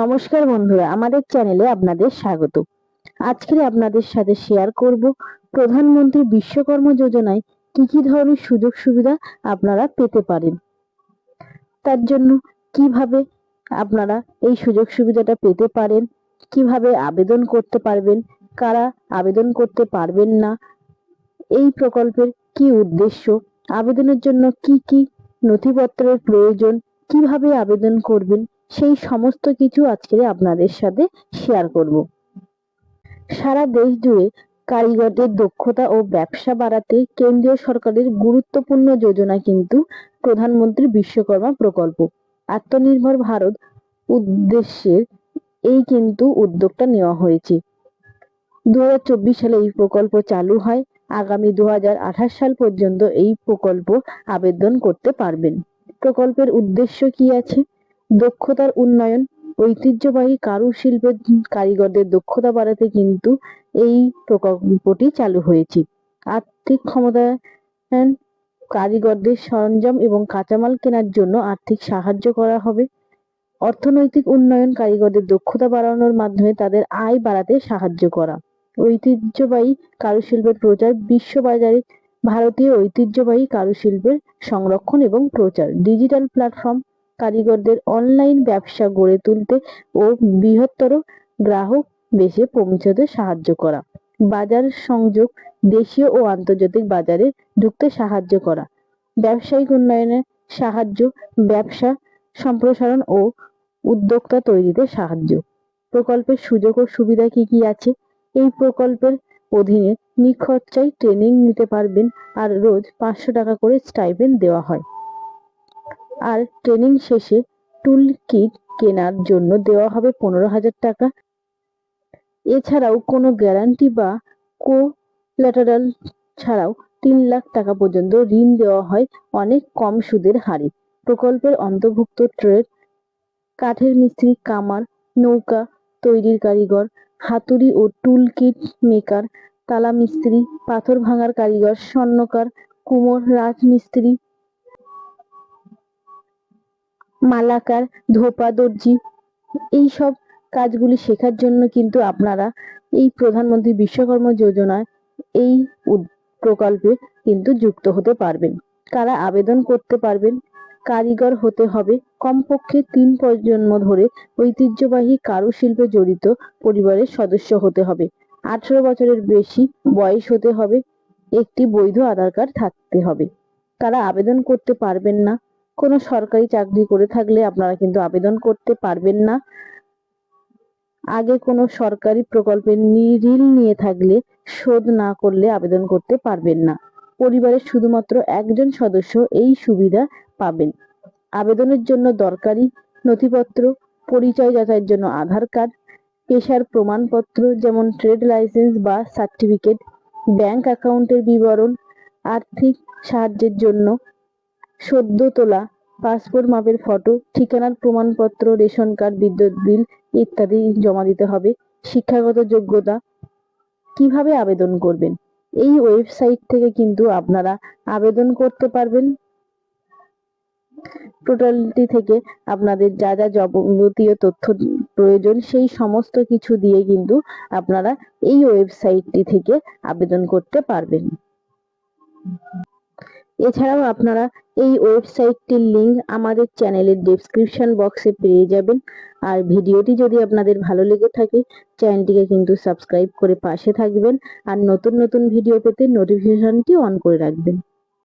নমস্কার বন্ধুরা, আমাদের চ্যানেলে আপনাদের স্বাগত। আজকে আপনাদের সাথে শেয়ার করব প্রধানমন্ত্রী বিশ্বকর্মা যোজনায় কি কি ধরনের সুযোগ সুবিধা আপনারা পেতে পারেন। তার জন্য কীভাবে আপনারা এই সুযোগ সুবিধাটা পেতে পারেন, কীভাবে আবেদন করতে পারবেন, কারা আবেদন করতে পারবেন না, এই প্রকল্পের কি উদ্দেশ্য, আবেদনের জন্য কি কি নথিপত্রের প্রয়োজন, কীভাবে আবেদন করবেন সেই সমস্ত কিছু আজকে আপনাদের সাথে শেয়ার করব। সারা দেশ জুড়ে কারিগরদের দক্ষতা ও ব্যবসা বাড়াতে কেন্দ্রীয় সরকারের গুরুত্বপূর্ণ যোজনা কিন্তু প্রধানমন্ত্রী বিশ্বকর্মা প্রকল্প। আত্মনির্ভর ভারত উদ্দেশ্যের এই কিন্তু উদ্যোগটা নেওয়া হয়েছে। দুহাজার চব্বিশ সালে এই প্রকল্প চালু হয়। আগামী দু হাজার আঠাশ সাল পর্যন্ত এই প্রকল্প আবেদন করতে পারবেন। প্রকল্পের উদ্দেশ্য কি আছে? দক্ষতার উন্নয়ন, ঐতিহ্যবাহী কারুশিল্পের কারিগরদের দক্ষতা বাড়াতে কিন্তু এই প্রকল্পটি চালু হয়েছে। আর্থিক ক্ষমতায়ন কারিগরদের সরঞ্জাম এবং কাঁচামাল কেনার জন্য আর্থিক সাহায্য করা হবে। অর্থনৈতিক উন্নয়ন, কারিগরদের দক্ষতা বাড়ানোর মাধ্যমে তাদের আয় বাড়াতে সাহায্য করা। ঐতিহ্যবাহী কারুশিল্পের প্রচার, বিশ্ববাজারে ভারতীয় ঐতিহ্যবাহী কারুশিল্পের সংরক্ষণ এবং প্রচার। ডিজিটাল প্ল্যাটফর্ম কারিগরদের অনলাইন ব্যবসা গড়ে তুলতে ও বৃহত্তর গ্রাহক বেশে পৌঁছতে সাহায্য করা। বাজার সংযোগ দেশীয় ও আন্তর্জাতিক বাজারে ঢুকতে সাহায্য করা। ব্যবসায়িক উন্নয়নে সাহায্য, ব্যবসা সম্প্রসারণ ও উদ্যোক্তা তৈরিতে সাহায্য। প্রকল্পের সুযোগ ও সুবিধা কি কি আছে? এই প্রকল্পের অধীনে নিখরচায় ট্রেনিং নিতে পারবেন আর রোজ পাঁচশো টাকা করে স্টাইপেন্ড দেওয়া হয়। আর ট্রেনিং শেষে টুল কিট কেনার জন্য দেওয়া হবে পনেরো হাজার টাকা। এছাড়াও কোনো গ্যারান্টি বা কোল্যাটারাল ছাড়াও তিন লাখ টাকা পর্যন্ত ঋণ দেওয়া হয় অনেক কম সুদের হারে। প্রকল্পের অন্তর্ভুক্ত ট্রেড, কাঠের মিস্ত্রি, কামার, নৌকা তৈরির কারিগর, হাতুড়ি ও টুল কিট মেকার তালা মিস্ত্রি, পাথর ভাঙার কারিগর, স্বর্ণকার, কুমোর, রাজমিস্ত্রি মালাকার, ধোপা, দর্জি এই সব কাজগুলি শেখার জন্য কিন্তু আপনারা এই প্রধানমন্ত্রী বিশ্বকর্মা যোজনায় এই প্রকল্পে কিন্তু যুক্ত হতে পারবেন। কারা আবেদন করতে পারবেন, কারিগর হতে হবে, কমপক্ষে তিন প্রজন্ম ধরে ঐতিহ্যবাহী কারুশিল্পে জড়িত পরিবারের সদস্য হতে হবে। আঠারো বছরের বেশি বয়স হতে হবে, একটি বৈধ আধার কার্ড থাকতে হবে। কারা আবেদন করতে পারবেন না কোনো সরকারি চাকরি করে থাকলে আপনারা কিন্তু আবেদন করতে পারবেন না। আগে কোনো সরকারি প্রকল্পে ঋণ নিয়ে থাকলে, শোধ না করলে আবেদন করতে পারবেন না। পরিবারের শুধুমাত্র একজন সদস্য এই সুবিধা পাবেন। আবেদনের জন্য দরকারি নথিপত্র, পরিচয় যাচাইয়ের জন্য আধার কার্ড, পেশার প্রমাণপত্র যেমন ট্রেড লাইসেন্স বা সার্টিফিকেট, ব্যাংক অ্যাকাউন্টের বিবরণ, আর্থিক সাহায্যের জন্য সদ্য তোলা, পাসপোর্ট মাপের ফটো, ঠিকানার প্রমাণপত্র, রেশন কার্ড, বিদ্যুৎ বিল ইত্যাদি জমা দিতে হবে। শিক্ষাগত যোগ্যতা, কীভাবে আবেদন করবেন? এই ওয়েবসাইট থেকে কিন্তু আপনারা আবেদন করতে পারবেন। পোর্টালটি থেকে আপনাদের যা যা যাবতীয় তথ্য প্রয়োজন, সেই সমস্ত কিছু দিয়ে কিন্তু আপনারা এই ওয়েবসাইটটি থেকে আবেদন করতে পারবেন। এছাড়াও আপনারা এই ওয়েবসাইটটির লিঙ্ক আমাদের চ্যানেলের ডেসক্রিপশন বক্সে পেয়ে যাবেন। আর ভিডিওটি যদি আপনাদের ভালো লেগে থাকে, চ্যানেলটিকে কিন্তু সাবস্ক্রাইব করে পাশে থাকবেন। আর নতুন নতুন ভিডিও পেতে নোটিফিকেশনটি অন করে রাখবেন।